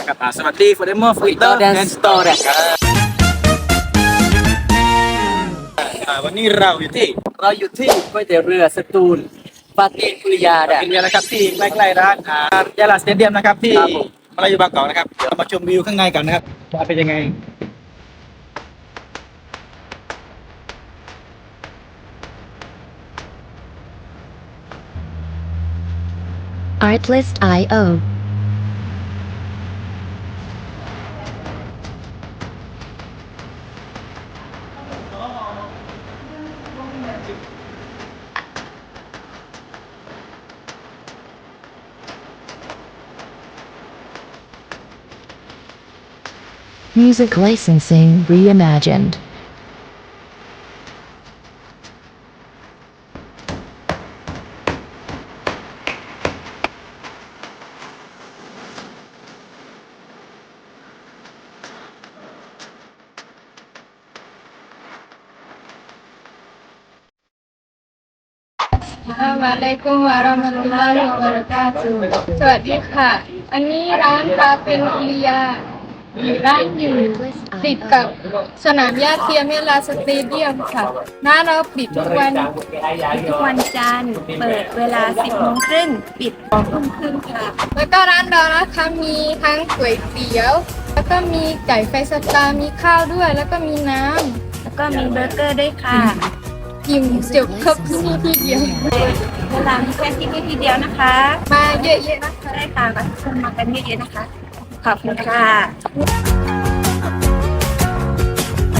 นะครับอ่าสวัสดีฟอร์เดมอร์ฟลิเตอร์ Dance แดนสตอร์อ่าวันนี้เราอยู่ที่เราอยู่ที่ก๋วยเตี๋ยวเรือสตูลปาตีนปุริยาเนี่ยอินเดียนะครับที่ใกล้ๆร้านอ่ายาลาสเตเดียมนะครับที่ครับผมมาลายูบางกอกนะครับเดี๋ยวเรามาชมวิวข้างในกันนะครับว่าเป็นยังไง Artlist.io าะกาตุฮ์สวัสดีค่ะ อันนี้ร้านคาเฟ่นุริยา ร้านอยู่ติดกับสนามหญ้าเทียมเมลาสเตเดียมค่ะร้านเราปิดทุกวันทุกวันจันทร์เปิดเวลา 10โมงครึ่งปิด2ทุ่มครึ่งค่ะ แล้วก็ร้านเรานะคะมีทั้งก๋วยเตี๋ยว แล้วก็มีไก่ไฟสตาร์มีข้าวด้วย แล้วก็มีน้แล้วก็มีเบอร์เกอร์ด้วยค่ะำอิ่มจบครบที่นี่ที่เดียวเวลามีแค่ที่นี่ทีเดียวนะคะ มาเยอะๆนะคะได้ค่ะก็ทุกคนมากันเยอะๆนะคะ ขอบคุณค่ะ